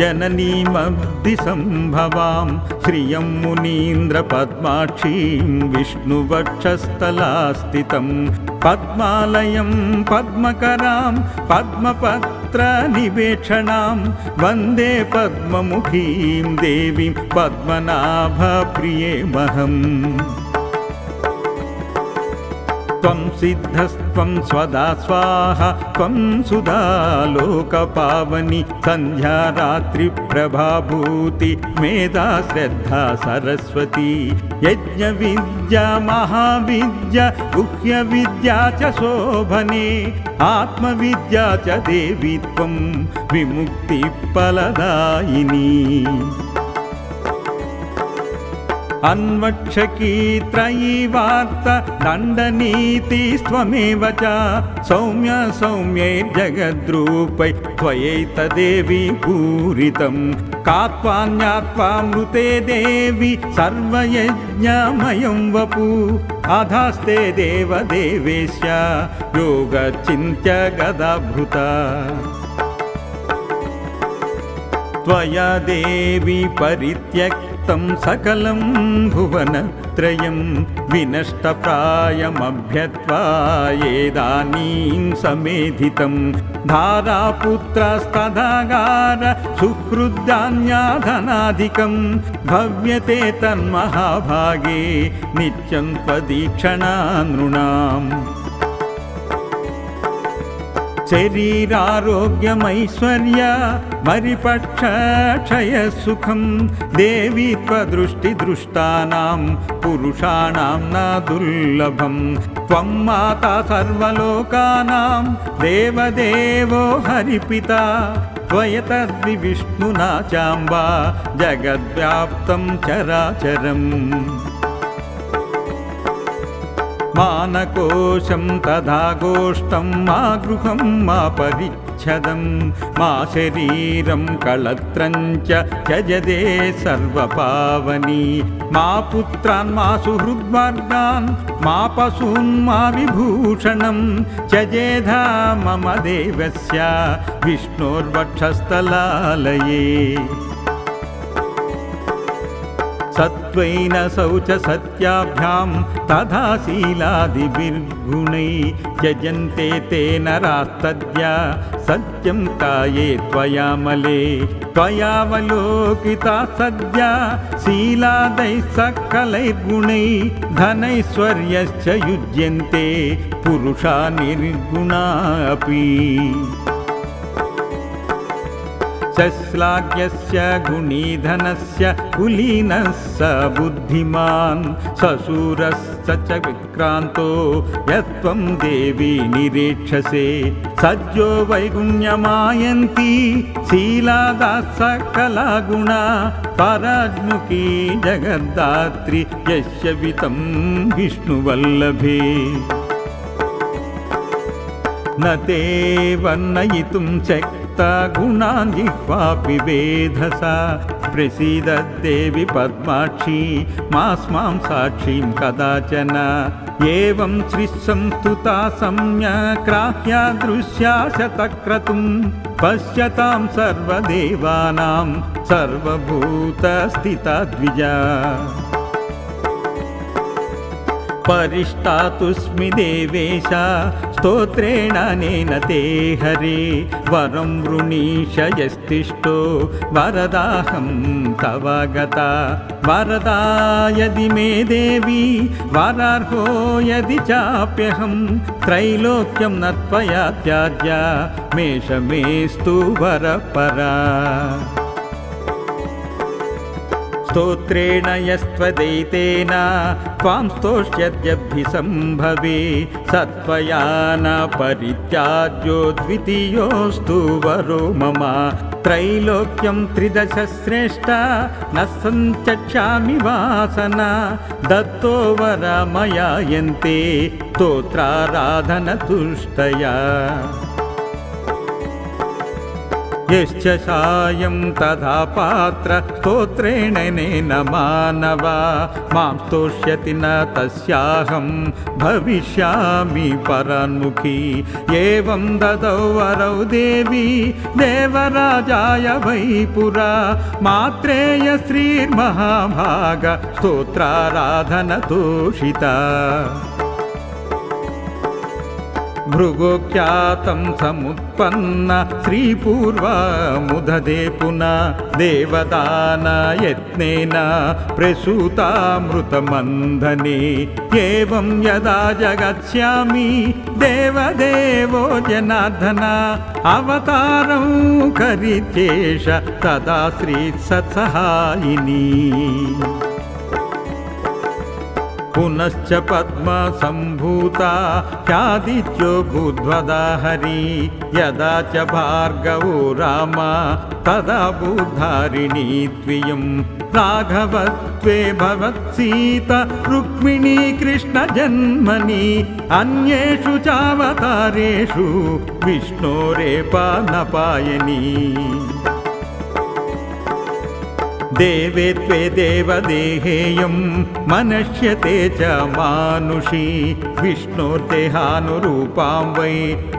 जननीमब्धिसम्भवां श्रियं मुनीन्द्रपद्माक्षीं विष्णुवक्षस्थलास्थितं पद्मालयं पद्मकरां पद्मपत्रनिवेक्षणां वन्दे पद्ममुखीं देवीं पद्मनाभप्रियेमहम् त्वं सिद्धस्त्वं स्वदा स्वाहा त्वं सुधा लोकपावनि सन्ध्या रात्रिप्रभाभूति मेधा श्रद्धा सरस्वती यज्ञविद्या महाविद्या गुह्यविद्या च शोभने आत्मविद्या च देवी त्वं विमुक्तिफलदायिनी अन्वक्षकी त्रयी वार्त दण्डनीतिस्त्वमेव च सौम्य सौम्यैर्जगद्रूपै त्वयैतदेवी पूरितं कात्वान्यात्वामृते देवि सर्वयज्ञमयं वपु अधास्ते देवदेवेश योगचिन्त्य गदाभृता त्वया देवी परित्यक् तं सकलं भुवनत्रयं विनष्टप्रायमभ्यत्वा येदानीं समेधितं धारापुत्रस्तदागार सुहृद्धान्याधनाधिकं भव्यते तन्महाभागे नित्यं त्वदीक्षणा नृणाम् शरीरारोग्यमैश्वर्य मरिपक्षक्षयसुखं देवी त्वदृष्टिदृष्टानां पुरुषाणां न दुर्लभं। त्वं माता सर्वलोकानां देवदेवो हरिपिता। त्वयतद्विष्णुना चाम्बा जगद्व्याप्तं चराचरम् मानकोशं तथा गोष्ठं मा गृहं मा परिच्छदं मा शरीरं कळत्रं च त्यजदे सर्वपावनी। मा पुत्रान् मा सुहृद्वर्गान् मा पशून् मा विभूषणं त्यजेधा मम देवस्य विष्णोर्वक्षस्थलालये सत्त्वेन शौच सत्याभ्यां तथा शीलादिभिर्गुणै यजन्ते ते नरास्तद्या सत्यं काये त्वयामले त्वयावलोकिता सद्या शीलादैः सकलैर्गुणैः धनैश्वर्यश्च युज्यन्ते पुरुषा निर्गुणा अपि श्लाघ्यस्य गुणीधनस्य कुलीनः स बुद्धिमान् सशूरश्च च विक्रान्तो यत्त्वं देवी निरीक्षसे सज्जो वैगुण्यमायन्ती शीलादाः सकलागुणा पराज्मुखी जगद्धात्री यस्य वितं विष्णुवल्लभे न ते वर्णयितुं शक् गुणान् जिह्वापि वेधसा। प्रसीदद्देवि पद्माक्षी मास्मां साक्षीं कदाचन। एवं श्रीसंस्तुता सम्यक्राह्या दृश्या शतक्रतुं। पश्यतां सर्वदेवानां सर्वभूतस्थिता द्विजा परिष्टातुस्मि देवेश स्तोत्रेण नेन ते हरे। वरं वृणीश यस्तिष्ठो वरदाहं तव गता। वरदा यदि मे देवी वरार्हो यदि चाप्यहं त्रैलोक्यं न त्वया त्याज्या मेषमेस्तु वरपरा स्तोत्रेण यस्त्वदैतेन त्वां स्तोष्यद्यभिसम्भवे सत्त्वया न परित्याज्यो द्वितीयोऽस्तु वरो मम त्रैलोक्यं त्रिदशश्रेष्ठ न सञ्चक्षामि वासना दत्तो वर मया यन्ते स्तोत्राराधनतुष्टया यश्च सायं तथा पात्र स्तोत्रेण नेन मानव। मां स्तोष्यति न तस्याहं भविष्यामि परान्मुखी। एवं ददौ वरौ देवी देवराजाय वै पुरा मात्रेय श्रीर्महाभाग स्तोत्राराधनतोषिता भृगोख्यातं समुत्पन्न श्रीपूर्वामुदधे पुनः देवदानयत्नेन प्रसूतामृतमन्धने। एवं यदा जगत्स्यामि देवदेवो जनार्दन अवतारं करित्येष तदा श्रीसत्सहायिनी पुनश्च पद्मसम्भूता ख्यादित्यो भूद्वदा हरि। यदा च भार्गवो राम तदा बुद्धारिणी त्वियं राघवत्वे भवत्सीत रुक्मिणी कृष्णजन्मनि। अन्येषु चावतारेषु विष्णोरेपानपायनी देवे त्वे देवदेहेयं मनश्यते च मानुषी विष्णोर्देहानुरूपां वै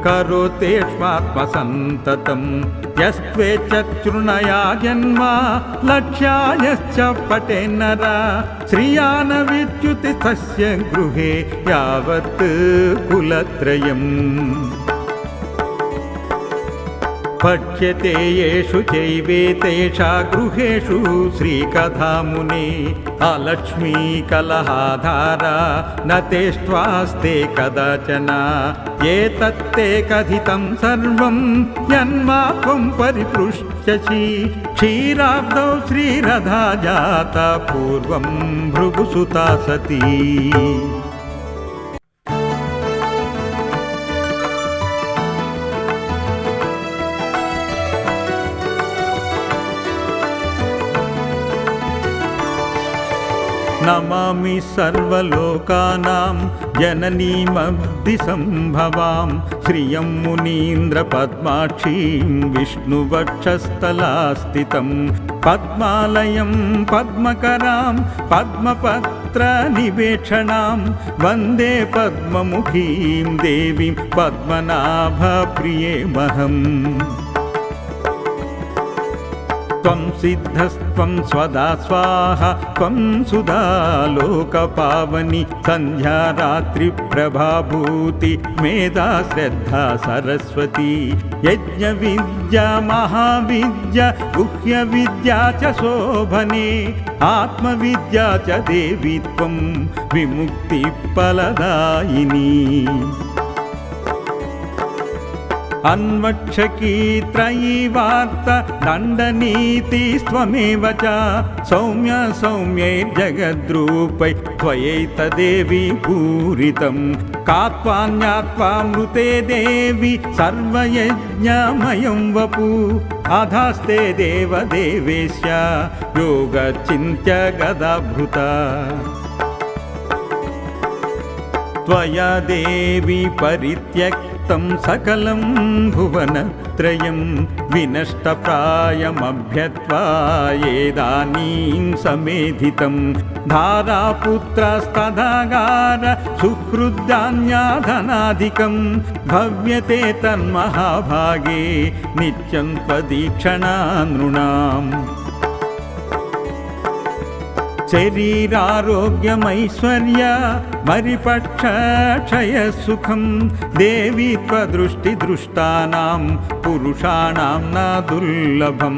करोतेष्वात्मसन्ततं यस्त्वे चक्षुर्णया जन्मा लक्ष्यायश्च पटे नर। श्रिया न विद्युति तस्य गृहे यावत् कुलत्रयम् पठ्यते येषु चैवेतेषा गृहेषु श्रीकथामुने। अलक्ष्मीकलहाधारा न तेष्ट्वास्ते कदाचन। एतत्ते कथितं सर्वं यन्मा त्वं परिपृच्छसि क्षीराब्दौ श्रीरधा जाता पूर्वं भृगुसुता सती नमामि सर्वलोकानां जननीमब्धिसम्भवां। श्रियं मुनीन्द्रपद्माक्षीं विष्णुवक्षस्थलास्थितं। पद्मालयं पद्मकरां पद्मपत्रनिवेक्षणां वन्दे पद्ममुखीं देवीं पद्मनाभप्रियेमहम् त्वं सिद्धस्त्वं स्वदा स्वाहा त्वं सुधा लोकपावनि सन्ध्या रात्रिप्रभाभूति मेधा श्रद्धा सरस्वती यज्ञविद्या महाविद्या गुह्यविद्या च शोभने आत्मविद्या च देवी त्वं विमुक्तिफलदायिनी अन्वक्षकी त्रयी वार्त दण्डनीतिस्त्वमेव च सौम्य सौम्यैर्जगद्रूपै त्वयैतदेवी पूरितं कात्वान्यात्वामृते देवि सर्वयज्ञमयं वपु अधास्ते देवदेवेश्य योगचिन्त्य गदाभृता त्वया देवी परित्यक् सकलं भुवनत्रयं विनष्टप्रायमभ्यत्वा येदानीं समेधितं धारापुत्रस्तदागार सुहृद्धान्याधनाधिकं भव्यते तन्महाभागे नित्यं त्वदीक्षणा नृणाम् शरीरारोग्यमैश्वर्य मरिपक्षक्षयसुखं देवी त्वदृष्टिदृष्टानां पुरुषाणां न दुर्लभं।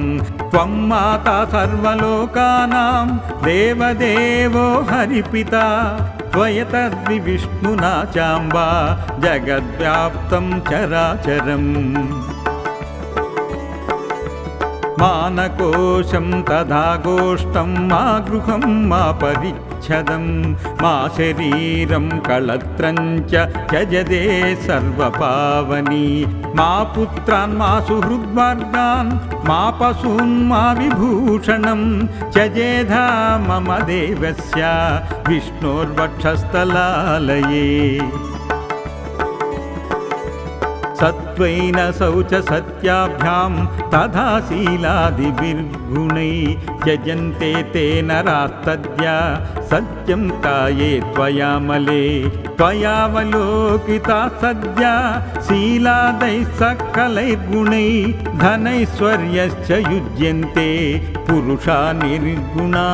त्वं माता सर्वलोकानां देवदेवो हरिपिता। त्वयतद्विष्णुना चाम्बा जगद्व्याप्तं चराचरम् मानकोशं तथा गोष्ठं मा गृहं मा परिच्छदं मा शरीरं कळत्रं च त्यजदे सर्वपावनी। मा पुत्रान् मा सुहृद्वर्गान् मा पशून् मा विभूषणं त्यजेधा मम देवस्य विष्णोर्वक्षस्थलालये सत्त्वेन शौच सत्याभ्यां तथा शीलादिभिर्गुणै यजन्ते ते नरास्तद्या सत्यं काये त्वयामले त्वयावलोकिता सद्या शीलादैः सकलैर्गुणैः धनैश्वर्यश्च युज्यन्ते पुरुषा निर्गुणा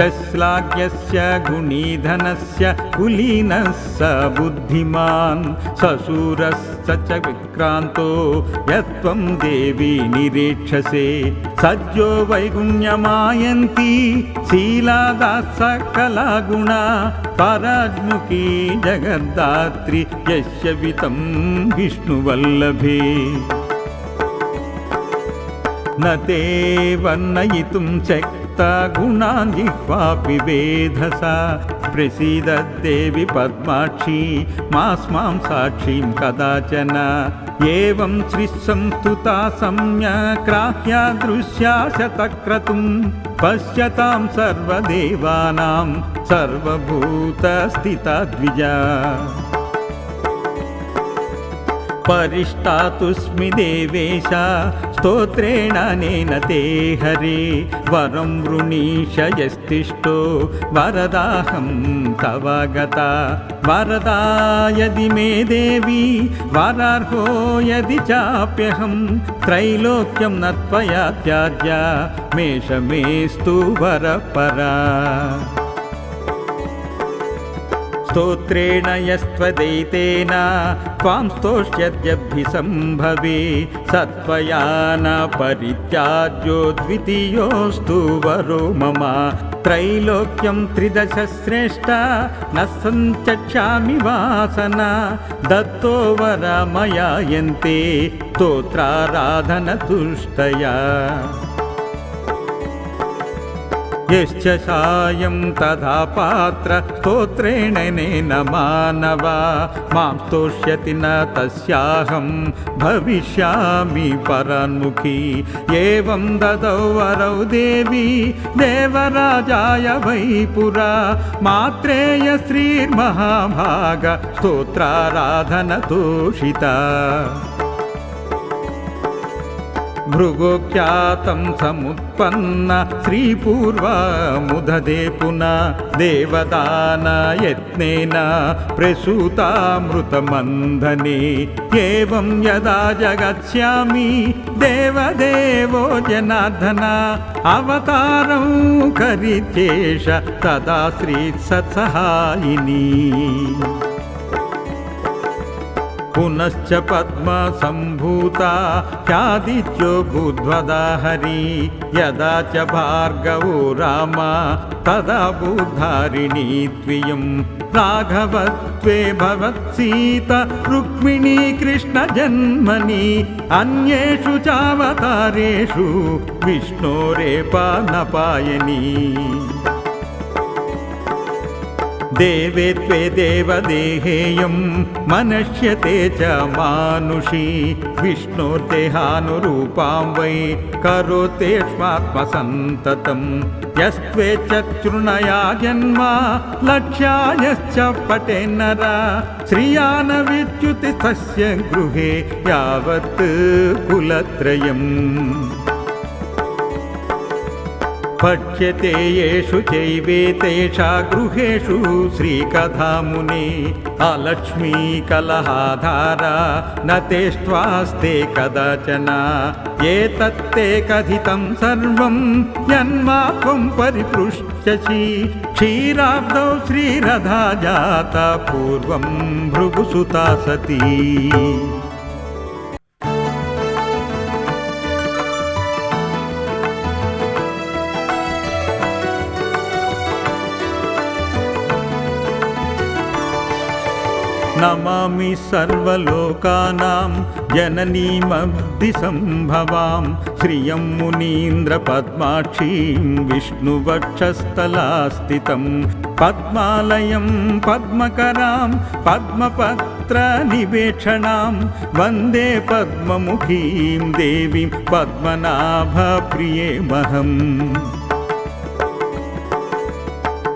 अपि श्लाघ्यस्य गुणीधनस्य कुलीनः स बुद्धिमान् ससुरश्च च विक्रान्तो यत्त्वं देवी निरीक्षसे सज्जो वैगुण्यमायन्ती शीलादाः सकला गुणा पराज्मुखी जगद्धात्री यस्य वितं विष्णुवल्लभे न ते वर्णयितुं शक् गुणान् जिह्वापि वेधसा। प्रसीदद्देवि पद्माक्षी मास्मां साक्षीं कदाचन। एवं श्रीसंस्तुता सम्यक्राह्या दृश्या शतक्रतुं। पश्यतां सर्वदेवानां सर्वभूतस्थिता द्विजा परिष्टातुस्मि देवेश स्तोत्रेण नेन ते हरे। वरं वृणीश यस्तिष्ठो वरदाहं तव गता। वरदा यदि मे देवी वरार्हो यदि चाप्यहं त्रैलोक्यं न त्वया त्याज्या मेषमेस्तु वरपरा स्तोत्रेण यस्त्वदैतेन त्वां स्तोष्यद्यभिसम्भवे सत्त्वया न परित्याज्यो द्वितीयोऽस्तु वरो मम त्रैलोक्यं त्रिदशश्रेष्ठ न सञ्चक्षामि वासना दत्तो वर मया यन्ते स्तोत्राराधनतुष्टया यश्च सायं तथा पात्र स्तोत्रेण नेन मानवा। मां स्तोष्यति न तस्याहं भविष्यामि परान्मुखी। एवं ददौ वरौ देवी देवराजाय वै पुरा। मात्रेय श्रीर्महाभाग स्तोत्राराधनतोषिता भृगोख्यातं समुत्पन्न श्रीपूर्वामुदधे पुनः देवदानयत्नेन प्रसूतामृतमन्धने। एवं यदा जगत्स्यामि देवदेवो जनार्दन अवतारं करित्येष तदा श्रीसत्सहायिनी पुनश्च पद्मसम्भूता ख्यादित्यो भूद्वदा हरि यदा च भार्गवो राम तदा बुद्धारिणी त्वियं। राघवत्वे भवत्सीत रुक्मिणी कृष्णजन्मनि अन्येषु चावतारेषु विष्णोरेपानपायनी देवे त्वे देवदेहेयं मनश्यते च मानुषी विष्णोर्देहानुरूपां वै करोतेष्वात्मसन्ततं यस्त्वेच्चृणया जन्मा लक्ष्यायश्च पटेन्नर श्रिया न विद्युतिस्तस्य गृहे यावत् कुलत्रयम् पठ्यते येषु चैवेतेषा गृहेषु श्रीकथामुने। अलक्ष्मीकलहाधारा न तेष्ट्वास्ते कदाचन। एतत्ते कथितं सर्वं यन्मा त्वं परिपृच्छसि क्षीराब्दौ श्रीरधा जाता पूर्वं भृगुसुता सती नमामि सर्वलोकानां जननीमब्धिसम्भवां श्रियं मुनीन्द्रपद्माक्षीं विष्णुवक्षस्थलास्थितं पद्मालयं पद्मकरां पद्मपत्रनिवेक्षणां वन्दे पद्ममुखीं देवीं पद्मनाभप्रियेमहम्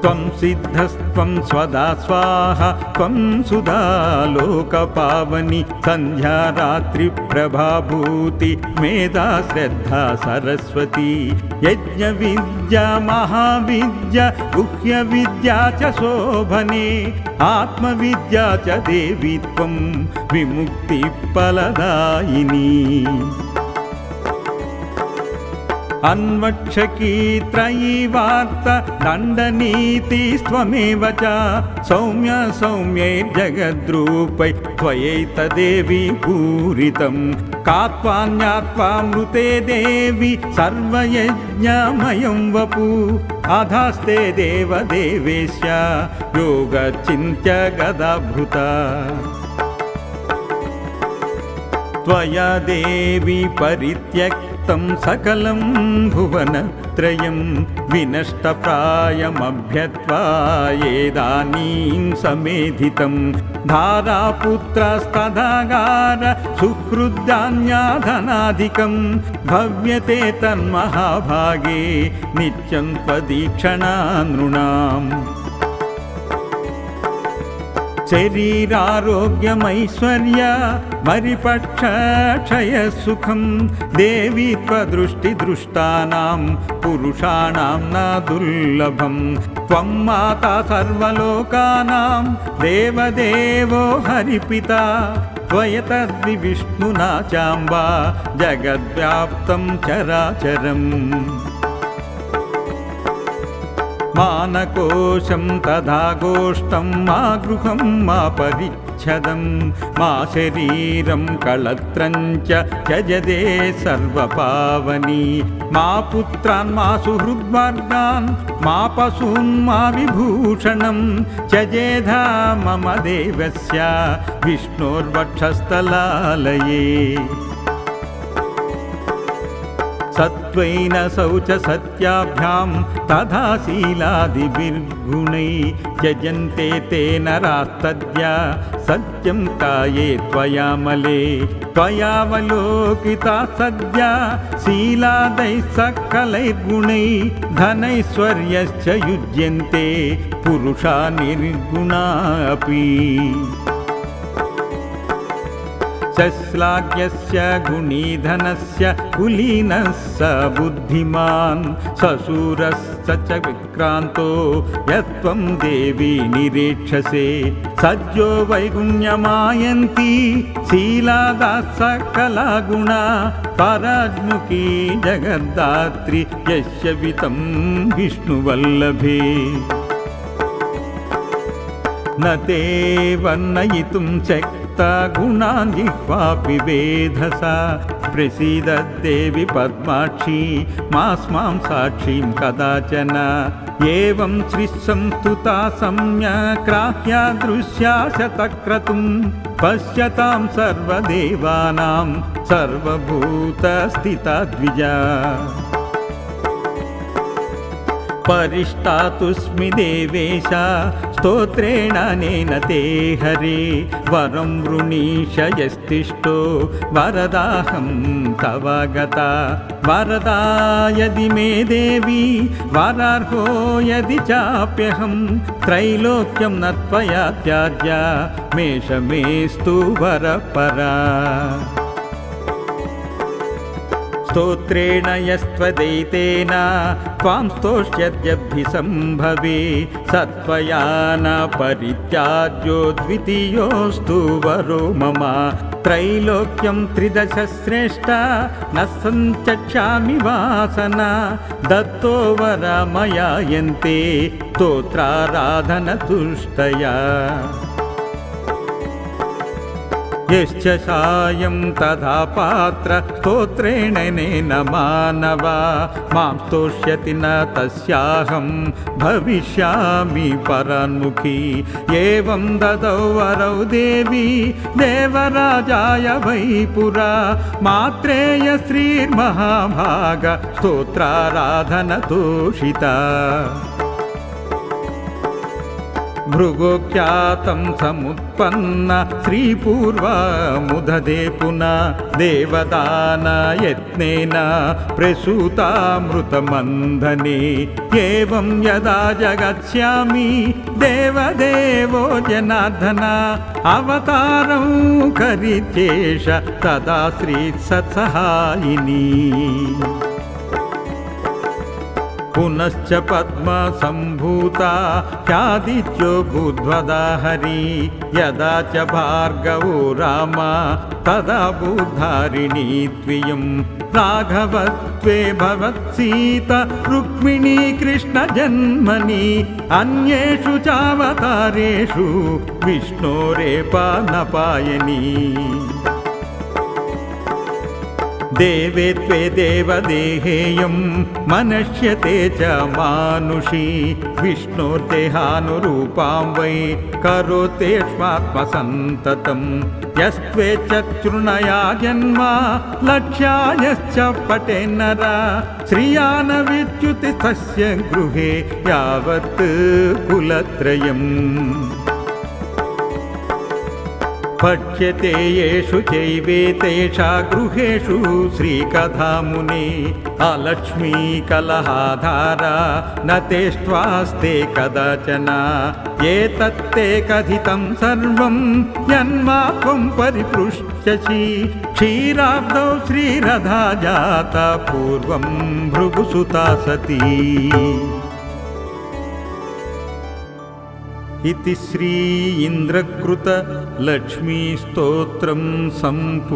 त्वं सिद्धस्त्वं स्वदा स्वाहा त्वं सुधा लोकपावनि सन्ध्या रात्रिप्रभाभूति मेधा श्रद्धा सरस्वती यज्ञविद्या महाविद्या गुह्यविद्या च शोभने आत्मविद्या च देवी त्वं विमुक्तिफलदायिनी अन्वक्षकी त्रयी वार्त दण्डनीतिस्त्वमेव च सौम्य सौम्यैर्जगद्रूपै त्वयैतदेवी पूरितं कात्वान्यात्वामृते देवि सर्वयज्ञमयं वपु अधास्ते देवदेवेश्य योगचिन्त्य गदाभृता त्वया देवी सकलं भुवनत्रयं विनष्टप्रायमभ्यत्वा येदानीं समेधितं धारापुत्रस्तदागार सुहृद्धान्याधनाधिकं भव्यते तन्महाभागे नित्यं त्वदीक्षणा नृणाम् शरीरारोग्यमैश्वर्य मरिपक्षक्षयसुखं देवी त्वदृष्टिदृष्टानां पुरुषाणां न दुर्लभं। त्वं माता सर्वलोकानां देवदेवो हरिपिता त्वयतद्विष्णुना चाम्बा जगद्व्याप्तं चराचरम् मानकोशं तथा गोष्ठं मा गृहं मा परिच्छदं मा शरीरं कळत्रं च त्यजदे सर्वपावनी। मा पुत्रान् मा सुहृद्वर्गान् मा पशून् मा विभूषणं त्यजेधा मम देवस्य विष्णोर्वक्षस्थलालये सत्त्वेन शौच सत्याभ्यां तथा शीलादिभिर्गुणै त्यजन्ते ते नरास्तद्या सत्यं काये त्वयामले त्वयावलोकिता सद्या। शीलादैः सकलैर्गुणैः धनैश्वर्यश्च युज्यन्ते पुरुषा निर्गुणा अपि शश्लाघ्यस्य गुणीधनस्य कुलीनः स बुद्धिमान् सशूरश्च च विक्रान्तो यत्त्वं देवी निरीक्षसे। सज्जो वैगुण्यमायन्ती शीलादाः सकलागुणा पराज्मुखी जगद्दात्री यस्य वितं विष्णुवल्लभे। न ते वर्णयितुं शक्ता गुणान् जिह्वापि वेधसा। प्रसीदद्देवि पद्माक्षी मास्मां साक्षीं कदाचन। एवं श्रीसंस्तुता सम्यक्राह्या दृश्या शतक्रतुं। पश्यतां सर्वदेवानां सर्वभूतस्थिता द्विजा परिष्टातुस्मि देवेश स्तोत्रेण नेन ते हरे। वरं वृणीश यस्तिष्ठो वरदाहं तव गता। वरदा यदि मे देवी वरार्हो यदि चाप्यहं त्रैलोक्यं न त्वया त्याज्या मेषमेस्तु वरपरा स्तोत्रेण यस्त्वदैतेन त्वां स्तोष्यद्यभिसम्भवे सत्त्वया न परित्याज्यो द्वितीयोऽस्तु वरो मम। त्रैलोक्यं त्रिदशश्रेष्ठ न सञ्चक्षामि वासना। दत्तो वर मया यन्ते स्तोत्राराधनतुष्टया यश्च सायं तथा पात्र स्तोत्रेण नेन मानवा। मां स्तोष्यति न तस्याहं भविष्यामि परान्मुखी एवं ददौ वरौ देवी देवराजाय वै पुरा। मात्रेय श्रीर्महाभाग स्तोत्राराधनतोषिता भृगोख्यातं समुत्पन्न श्रीपूर्वामुदधे पुनः देवदानयत्नेन प्रसूतामृतमन्धने। एवं यदा जगत्स्यामि देवदेवो जनार्दन अवतारं करित्येष तदा श्रीसत्सहायिनी पुनश्च पद्मसम्भूता भूद्वदा हरि यदा च भार्गवो राम तदा बुद्धारिणी त्वियं राघवत्वे भवत्सीत रुक्मिणी कृष्णजन्मनि अन्येषु चावतारेषु विष्णोरेपानपायनी देवे त्वे देवदेहेयं मनश्यते च मानुषी। विष्णोर्देहानुरूपां वै करोतेष्वात्मसन्ततं यस्त्वेच्छृणया जन्मा लक्ष्यायश्च पटेन्नर श्रिया न विच्युतिस्तस्य गृहे यावत् कुलत्रयम् पठ्यते येषु चैवेतेषा गृहेषु श्रीकथामुने अलक्ष्मीकलहाधारा न तेष्ट्वास्ते कदाचन एतत्ते कथितं सर्वं यन्मा त्वं परिपृच्छसि क्षीराब्दौ श्रीरथा जाता पूर्वं भृगुसुता सती इति श्री इन्द्रकृतलक्ष्मीस्तोत्रं सम्पूर्णम्